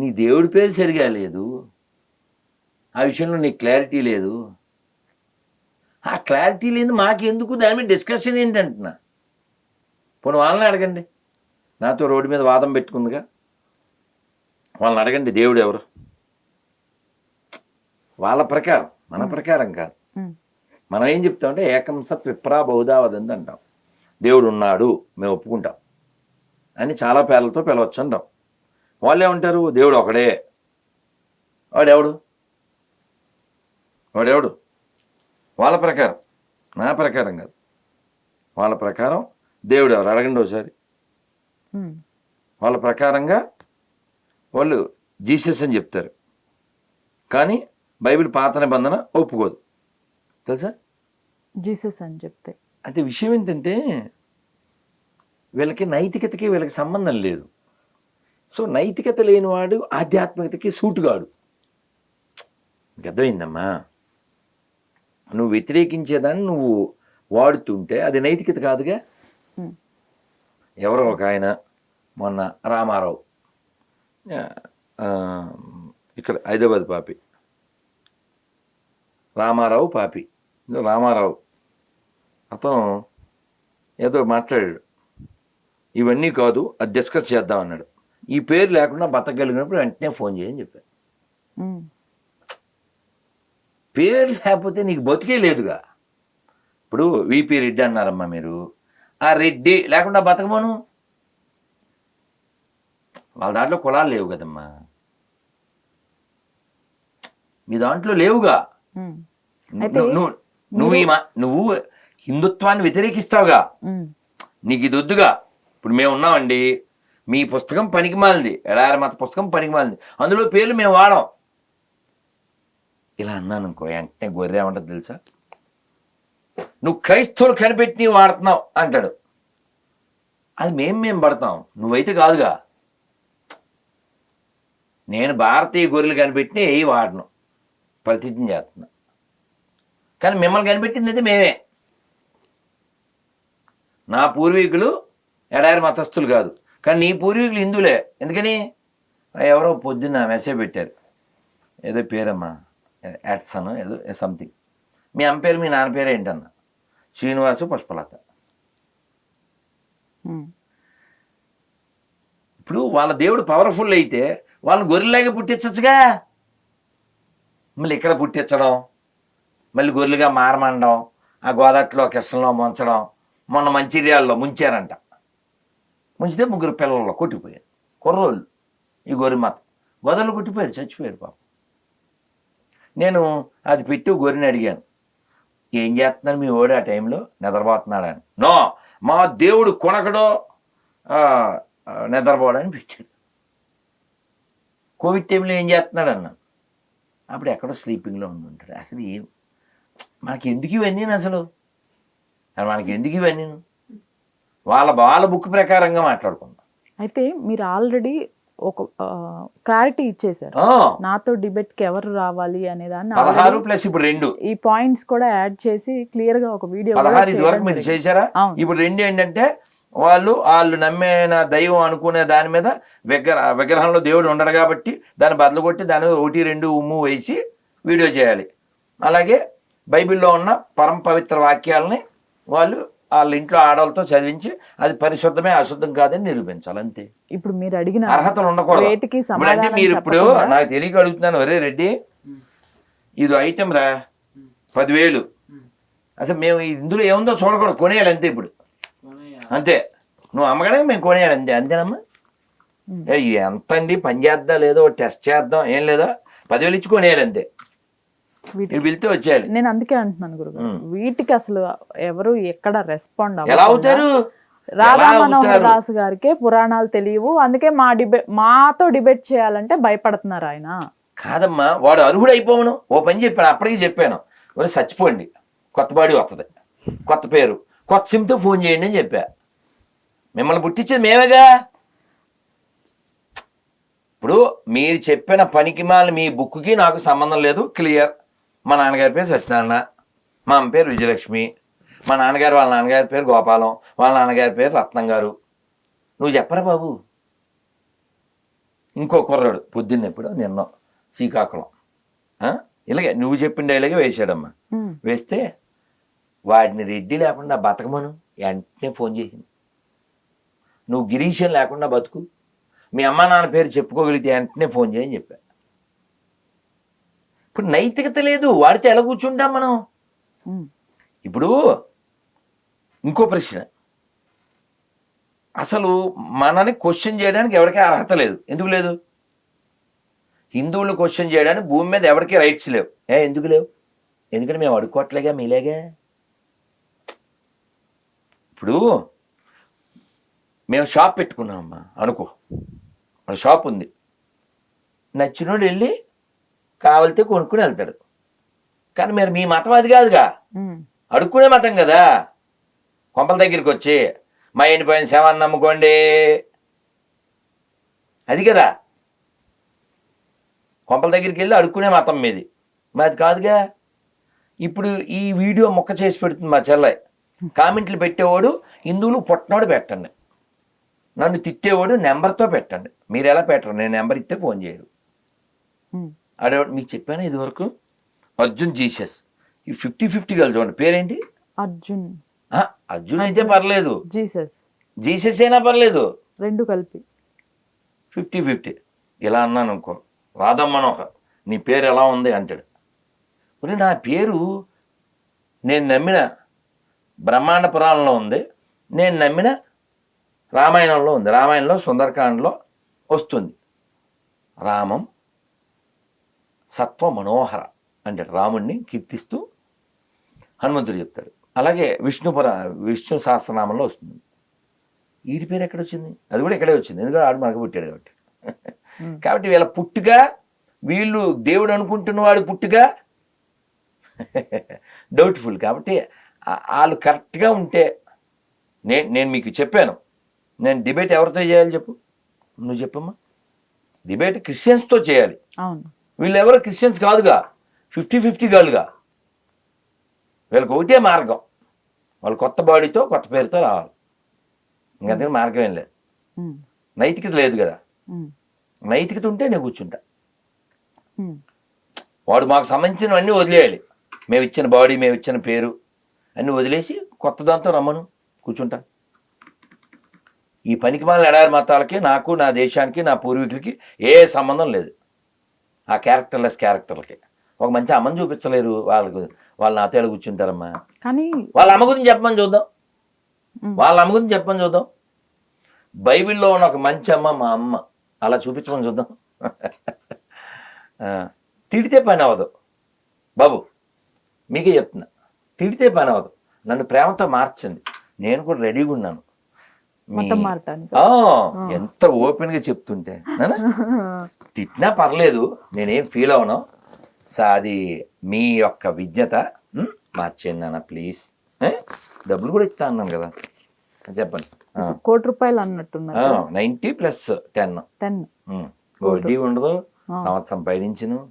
నీ దేవుడి పేరు సరిగా లేదు. ఆ విషయంలో నీకు క్లారిటీ లేదు. ఆ క్లారిటీ లేదు మాకెందుకు? దాని మీద డిస్కషన్ ఏంటంటున్నా? పోనీ వాళ్ళని అడగండి. నాతో రోడ్డు మీద వాదం పెట్టుకుందిగా. వాళ్ళని అడగండి దేవుడు ఎవరు? వాళ్ళ ప్రకారం మన ప్రకారం కాదు. మనం ఏం చెప్తామంటే ఏకం సత్ విప్రా బహుదావదంది అంటాం. దేవుడు ఉన్నాడు మేము ఒప్పుకుంటాం. అని చాలా పేర్లతో పిలవచ్చు అంటాం. వాళ్ళు ఏమంటారు దేవుడు ఒకడే. వాడెవడు? వాడెవడు? వాళ్ళ ప్రకారం. నా ప్రకారం కాదు. వాళ్ళ ప్రకారం దేవుడు ఎవరు? అడగండి ఒకసారి. వాళ్ళ ప్రకారంగా వాళ్ళు జీసస్ అని చెప్తారు. కానీ బైబిల్ పాత నిబంధన ఒప్పుకోదు. తెలుసా? జీసస్ అని చెప్తే. అయితే విషయం ఏంటంటే వీళ్ళకి నైతికతకి వీళ్ళకి సంబంధం లేదు. సో నైతికత లేనివాడు ఆధ్యాత్మికతకి సూటుగాడు. అర్థమైందమ్మా? నువ్వు వ్యతిరేకించేదాన్ని నువ్వు వాడుతుంటే అది నైతికత కాదుగా. ఎవరో ఒక ఆయన మొన్న రామారావు. ఇక్కడ హైదరాబాద్ పాపి. రామారావు పాపి. రామారావు. అతను ఏదో మాట్లాడాడు. ఇవన్నీ కాదు అది డిస్కస్ చేద్దాం అన్నాడు. ఈ పేరు లేకుండా బతకగలిగినప్పుడు వెంటనే ఫోన్ చేయని చెప్పాను. పేరు లేకపోతే నీకు బతికే లేదుగా. ఇప్పుడు విపి రెడ్డి అన్నారమ్మా మీరు. ఆ రెడ్డి లేకుండా బతకమను. వాళ్ళ దాంట్లో కులాలు లేవు కదమ్మా. మీ దాంట్లో లేవుగా. నువ్వు నువ్వు- నువ్వు ఈ మా- నువ్వు హిందుత్వాన్ని వ్యతిరేకిస్తావుగా. నీకు ఇది వద్దుగా. ఇప్పుడు మేము ఉన్నామండి మీ పుస్తకం పనికిమాలింది ఎడారి మత పుస్తకం పనికి మాలింది. అందులో పేర్లు మేము వాడాం. ఇలా అన్నాను అనుకో వెంటనే గొర్రె ఏమంటుంది తెలుసా? నువ్వు క్రైస్తవులు కనిపెట్టి వాడుతున్నావు అంటాడు. అది మేం మేము పడతాం. నువ్వైతే కాదుగా. నేను భారతీయ గొర్రెలు కనిపెట్టిన ఏ వాడను. ప్రతిజ్ఞ చేస్తున్నా. కానీ మిమ్మల్ని కనిపెట్టింది అయితే మేమే. నా పూర్వీకులు ఎడారి మతస్థులు కాదు. కానీ నీ పూర్వీకులు హిందువులే. ఎందుకని? ఎవరో పొద్దున్న మెసేజ్ పెట్టారు. ఏదో పేరమ్మా యాట్సన్ ఏదో సంథింగ్ మీ అమ్మ పేరు మీ నాన్న పేరు ఏంటన్న? శ్రీనివాసు పుష్పలత. ఇప్పుడు వాళ్ళ దేవుడు పవర్ఫుల్ అయితే వాళ్ళని గొర్రెలాగా పుట్టించచ్చుగా. మళ్ళీ ఇక్కడ పుట్టించడం? మళ్ళీ గొర్రెలుగా మారమండం ఆ గోదాట్లో కృష్ణలో ముంచడం మొన్న మంచిర్యాలలో ముంచారంట. ముంచితే ముగ్గురు పిల్లల్లో కొట్టిపోయారు. కుర్రోళ్ళు ఈ గొర్రెమాత. వదలు కొట్టిపోయారు చచ్చిపోయారు పాపం. నేను అది పెట్టి గొర్రెని అడిగాను. ఏం చేస్తున్నారు మీ ఓడి ఆ టైంలో? నిద్రపోతున్నాడని. నో మా దేవుడు కొనకడో నిద్రపోవడానికి పెట్టాడు. కోవిడ్ టైంలో ఏం చేస్తున్నాడు అన్నాను అప్పుడు ఎక్కడో స్లీపింగ్లో ఉండుంటాడు. అసలు ఏం? మనకి ఎందుకు ఇవన్నీ అసలు? అసలు మనకి ఎందుకు ఇవన్నీ వాళ్ళ వాళ్ళ బుక్ ప్రకారంగా మాట్లాడుకుందాం. అయితే మీరు ఆల్రెడీ ఒక క్లారిటీ ఇచ్చేశారు. ఆ, నాతో డిబేట్కి ఎవరు రావాలి అనే దాన్ని పదహారు ప్లస్ ఇప్పుడు రెండు. ఈ పాయింట్స్ కూడా యాడ్ చేసి క్లియర్గా ఒక వీడియో పదహారు ఇది వరకు మీరు చేశారా. ఇప్పుడు రెండు ఏంటంటే వాళ్ళు వాళ్ళు నమ్మిన దైవం అనుకునే దాని మీద విగ్రహ విగ్రహంలో దేవుడు ఉండడు కాబట్టి దాన్ని బదులు కొట్టి దాని మీద ఒకటి రెండు ఉమ్ము వేసి వీడియో చేయాలి. అలాగే బైబిల్లో ఉన్న పరమ పవిత్ర వాక్యాలని వాళ్ళు వాళ్ళ ఇంట్లో ఆడవాళ్ళతో చదివించి అది పరిశుద్ధమే అశుద్ధం కాదని నిరూపించాలి అంతే ఇప్పుడు మీరు అడిగిన అర్హతలు ఉండకూడదు. ఇప్పుడు అంటే మీరు ఇప్పుడు నాకు తెలియక అడుగుతున్నాను. ఒరే రెడ్డి ఇది ఐటెం రా. పదివేలు. అసలు మేము ఇందులో ఏముందో చూడకూడదు. కొనేయాలి అంతే ఇప్పుడు అంతే. నువ్వు అమ్మగానే మేము కొనేయాలి అంతే అంతేనమ్మా ఎంత అండి? పని చేద్దాం లేదో టెస్ట్ చేద్దాం. ఏం లేదా? పదివేలు ఇచ్చి కొనేయాలి అంతే పిలితే వచ్చేయాలి. నేను అందుకే అంటున్నాను గురుగారు. వీటికి అసలు ఎవరు ఎక్కడ రెస్పాండ్ ఎలా అవుతారు? రాధా మనోహర్? దాస్ గారికే పురాణాలు తెలియవు. అందుకే మా డిబేట్ మాతో డిబేట్ చేయాలంటే భయపడుతున్నారు ఆయన. కాదమ్మా వాడు అర్హుడు అయిపోవను ఓ పని చెప్పాను అప్పటికి చెప్పాను. ఒరే చచ్చిపోండి. కొత్త బాడీ వస్తుంది కొత్త పేరు. కొత్త సిమ్తో ఫోన్ చేయండి అని చెప్పా. మిమ్మల్ని పుట్టించేది మేమేగా? ఇప్పుడు మీరు చెప్పిన పనికి మాల మీ బుక్కి నాకు సంబంధం లేదు. క్లియర్. మా నాన్నగారి పేరు సత్యనారాయణ మా అమ్మ పేరు విజయలక్ష్మి మా నాన్నగారు వాళ్ళ నాన్నగారి పేరు గోపాలం వాళ్ళ నాన్నగారి పేరు రత్నం గారు. నువ్వు చెప్పరా బాబు? ఇంకో కుర్రాడు పొద్దున్న ఎప్పుడు నిన్న శ్రీకాకుళం? ఇలాగే నువ్వు చెప్పిన డైలాగే వేసాడమ్మా ఉమ్, వేస్తే వాడిని రెడ్డి లేకుండా బతకమను? వెంటనే ఫోన్ చేసింది. నువ్వు గిరీశం లేకుండా బతుకు. మీ అమ్మా నాన్న పేరు చెప్పుకోగలిగితే వెంటనే ఫోన్ చేయని చెప్పా. ఇప్పుడు నైతికత లేదు వాడితే ఎలా కూర్చుంటాం మనం? ఇప్పుడు ఇంకో ప్రశ్న. అసలు మనని క్వశ్చన్ చేయడానికి ఎవరికీ అర్హత లేదు. ఎందుకు లేదు? హిందువులు క్వశ్చన్ చేయడానికి భూమి మీద ఎవరికీ రైట్స్ లేవు. ఏ ఎందుకు లేవు? ఎందుకంటే మేము అడుక్కోవట్లేగా మీలేగా? ఇప్పుడు మేము షాప్ పెట్టుకున్నామమ్మా అనుకో. మన షాప్ ఉంది. నచ్చినోడు వెళ్ళి కావాలితే కొనుక్కుని వెళ్తాడు. కానీ మీరు మీ మతం అది కాదుగా. అడుక్కునే మతం కదా. కొంపల దగ్గరికి వచ్చి మా ఎండిపోయిన శవాన్ని నమ్ముకోండి. అది కదా. కొంపల దగ్గరికి వెళ్ళి అడుక్కునే మతం మీది. మాది కాదుగా. ఇప్పుడు ఈ వీడియో మొక్క చేసి పెడుతుంది మా చెల్లె. కామెంట్లు పెట్టేవాడు హిందువులు పుట్టినోడు పెట్టండి. నన్ను తిట్టేవాడు నెంబర్తో పెట్టండి. మీరు ఎలా పెట్టరు? నేను నెంబర్ ఇస్తే ఫోన్ చేయరు. ఉమ్. అడే మీకు చెప్పాను ఇదివరకు? అర్జున్ జీసస్. ఈ ఫిఫ్టీ ఫిఫ్టీ కలిసి చూడండి పేరేంటి? అర్జున్. అర్జున్ అయితే పర్లేదు. జీసస్. జీసస్ అయినా పర్లేదు. రెండు కలిపి. Fifty fifty. ఇలా అన్నాను అనుకో. రాధా మనోహర్ నీ పేరు ఎలా ఉంది అంటాడు. మరి నా పేరు నేను నమ్మిన బ్రహ్మాండ పురాణంలో ఉంది. నేను నమ్మిన రామాయణంలో ఉంది. రామాయణంలో సుందరకాండలో వస్తుంది. రామం సత్వ మనోహర అంటాడు. రాముణ్ణి కీర్తిస్తూ హనుమంతుడు చెప్తాడు. అలాగే విష్ణుపుర విష్ణు సహస్రనామంలో వస్తుంది. వీడి పేరు ఎక్కడ వచ్చింది? అది కూడా ఇక్కడే వచ్చింది. ఎందుకంటే ఆడు మనకు పుట్టాడు కాబట్టి. కాబట్టి వీళ్ళ పుట్టుక వీళ్ళు దేవుడు అనుకుంటున్న వాడు పుట్టుక డౌట్ఫుల్ కాబట్టి వాళ్ళు కరెక్ట్గా ఉంటే నేను నేను మీకు చెప్పాను. నేను డిబేట్ ఎవరితో చేయాలి చెప్పు? నువ్వు చెప్పమ్మా. డిబేట్ క్రిస్టియన్స్తో చేయాలి. అవును. వీళ్ళు ఎవరు క్రిస్టియన్స్ కాదుగా. ఫిఫ్టీ ఫిఫ్టీ కాదుగా వీళ్ళకి ఒకటే మార్గం. వాళ్ళు కొత్త బాడీతో కొత్త పేరుతో రావాలి. ఇంకంతకు మార్గం ఏం లేదు. నైతికత లేదు కదా. నైతికత ఉంటే నేను కూర్చుంటా. వాడు మాకు సంబంధించినవన్నీ వదిలేయాలి. మేము ఇచ్చిన బాడీ మేము ఇచ్చిన పేరు అన్నీ వదిలేసి కొత్త దాంతో రమ్మను. కూర్చుంటా. ఈ పనికి మాలిన ఎడారి మతాలకి నాకు నా దేశానికి నా పూర్వీకులకి ఏ సంబంధం లేదు. ఆ క్యారెక్టర్లెస్ క్యారెక్టర్లకి. ఒక మంచి అమ్మని చూపించలేరు వాళ్ళకు వాళ్ళ నాతో ఎలా కూర్చుంటారమ్మా. కానీ వాళ్ళ అమ్మ గురించి చెప్పమని చూద్దాం. వాళ్ళ అమ్మ గురించి చెప్పమని చూద్దాం. బైబిల్లో ఉన్న ఒక మంచి అమ్మ మా అమ్మ. అలా చూపించమని చూద్దాం. తిడితే పని అవ్వదు. బాబు మీకే చెప్తున్నా. తిడితే పని అవ్వదు. నన్ను ప్రేమతో మార్చండి. నేను కూడా రెడీగా ఉన్నాను. ఎంత ఓపెన్గా చెప్తుంటే? తిట్టినా పర్లేదు నేనేం ఫీల్ అవను. సో అది మీ యొక్క విజ్ఞత? మార్చేయండి నాన్న ప్లీజ్ డబ్బులు కూడా ఇస్తా అన్నాను కదా. చెప్పండి. కోటి రూపాయలు అన్నట్టున్నారు నైంటీ ప్లస్ టెన్. టెన్. వడ్డీ ఉండదు. సంవత్సరం పైనుంచును.